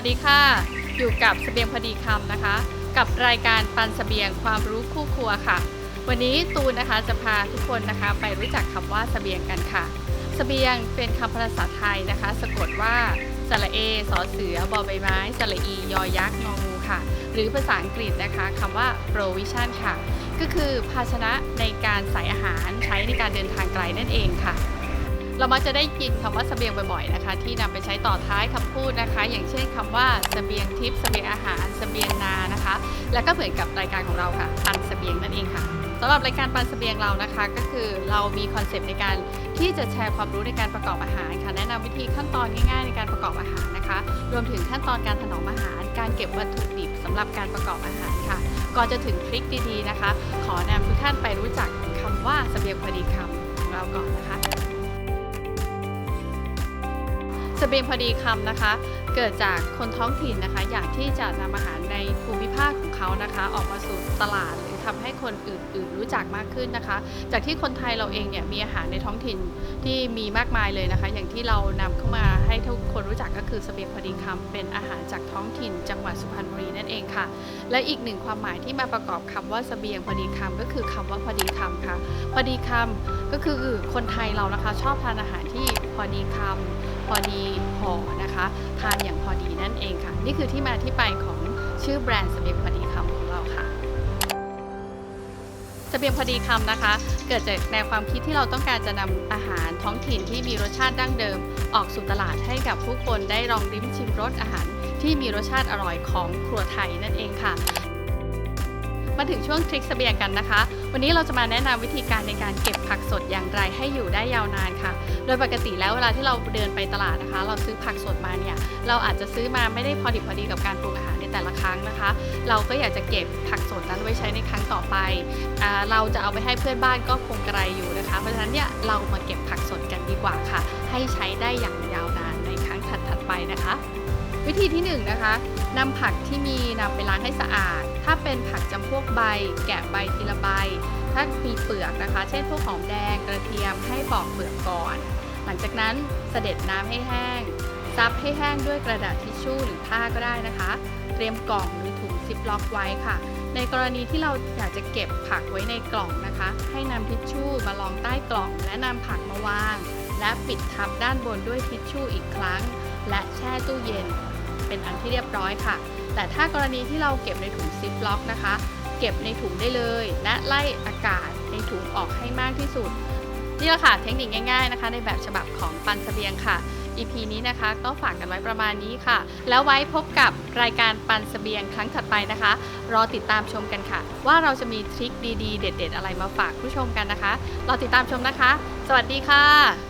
วัสดีค่ะ อยู่กับเสบียงพอดีคำนะคะ กับรายการปันเสบียงความรู้คู่ครัวค่ะ วันนี้ตูนนะคะจะพาทุกคนนะคะไปรู้จักคำว่าเสบียงกันค่ะเสบียงเป็นคำภาษาไทยนะคะ สะกดว่าสระเอสอเสือบอใบไม้สระอียอยักษ์งองูค่ะ หรือภาษาอังกฤษนะคะคำว่า provision ค่ะ ก็คือภาชนะในการใส่อาหารใช้ในการเดินทางไกลนั่นเองค่ะ เรามักจะได้ยินคำว่าเสบียงบ่อยๆนะคะ ที่นำไปใช้ต่อท้ายคำพูดนะคะ อย่างเช่นคำว่าเสบียงทิพย์เสบียงอาหารเสบียงนานะคะ แล้วก็เหมือนกับรายการของเราค่ะปันเสบียงนั่นเองค่ะสำหรับรายการปันเสบียงเรานะคะ ก็คือเรามีคอนเซปต์ในการที่จะแชร์ความรู้ในการประกอบอาหารค่ะ แนะนำวิธีขั้นตอนง่ายๆในการประกอบอาหารนะคะ รวมถึงขั้นตอนการถนอมอาหาร การเก็บวัตถุดิบสำหรับการประกอบอาหารค่ะ ก่อนจะถึงทริคดีๆนะคะ ขอนำทุกท่านไปรู้จักคำว่าเสบียงพอดีคำของเราก่อนนะคะ เบียงพอดีคำนะคะ เกิดจากคนท้องถิ่นนะคะ อยากที่จะนำอาหารในภูมิภาคของเขานะคะ ออกมาสู่ตลาดหรือทำให้คนอื่นๆ รู้จักมากขึ้นนะคะ จากที่คนไทยเราเองเนี่ยมีอาหารในท้องถิ่นที่มีมากมายเลยนะคะ อย่างที่เรานำเข้ามาให้ทุกคนรู้จักก็คือสเบียงพอดีคำเป็นอาหารจากท้องถิ่น จังหวัดสุพรรณบุรีนั่นเองค่ะ และอีกหนึ่งความหมายที่มาประกอบคำว่าสเบียงพอดีคำก็คือคำว่าพอดีคำค่ะพอดีคำก็คือคนไทยเรานะคะ ชอบทานอาหารที่พอดีคำ พอดีห่อนะคะทานอย่างพอดีนั่นเองค่ะ นี่คือที่มาที่ไปของชื่อแบรนด์สเบียงพอดีคำของเราค่ะสเบียงพอดีคำนะคะ เกิดจากแนวความคิดที่เราต้องการจะนำอาหารท้องถิ่นที่มีรสชาติดั้งเดิม ออกสู่ตลาดให้กับผู้คนได้ลองริมชิมรสอาหารที่มีรสชาติอร่อยของครัวไทยนั่นเองค่ะ มาถึงช่วงทริคเสบียงกันนะคะ วันนี้เราจะมาแนะนำวิธีการในการเก็บผักสดอย่างไรให้อยู่ได้ยาวนานค่ะ โดยปกติแล้วเวลาที่เราเดินไปตลาดนะคะ เราซื้อผักสดมาเนี่ยเราอาจจะซื้อมาไม่ได้พอดิบพอดีกับการปรุงอาหารในแต่ละครั้งนะคะ เราก็อยากจะเก็บผักสดนั้นไว้ใช้ในครั้งต่อไปอเราจะเอาไปให้เพื่อนบ้านก็คงกระไรอยู่นะคะ เพราะฉะนั้นเนี่ยเรามาเก็บผักสดกันดีกว่าค่ะ ให้ใช้ได้อย่างยาวนานในครั้งถัดๆไปนะคะ วิธีที่1นงนะคะ นำผักที่มีนำไปล้างให้สะอาด ถ้าเป็นผักจำพวกใบ แกะใบทีละใบ ถ้ามีเปลือกนะคะ เช่นพวกหอมแดงกระเทียมให้ปอกเปลือกก่อน หลังจากนั้นเสด็จน้ำให้แห้ง ซับให้แห้งด้วยกระดาษทิชชู่หรือผ้าก็ได้นะคะ เตรียมกล่องหรือถุงซิปล็อกไว้ค่ะ ในกรณีที่เราอยากจะเก็บผักไว้ในกล่องนะคะ ให้นำทิชชู่มารองใต้กล่อง และนำผักมาวาง และปิดทับด้านบนด้วยทิชชู่อีกครั้ง และแช่ตู้เย็น เป็นอันที่เรียบร้อยค่ะ แต่ถ้ากรณีที่เราเก็บในถุงซิปล็อกนะคะ เก็บในถุงได้เลย และไล่อากาศในถุงออกให้มากที่สุดนี่แหละค่ะเทคนิคง่ายๆนะคะ ในแบบฉบับของปันสเสบียงค่ะ EP นี้นะคะก็ฝากกันไว้ประมาณนี้ค่ะ แล้วไว้พบกับรายการปันสเสบียงครั้งถัดไปนะคะ รอติดตามชมกันค่ะ ว่าเราจะมีทริคดีๆ เด็ด ๆ อะไรมาฝากผู้ชมกันนะคะรอติดตามชมนะคะ สวัสดีค่ะ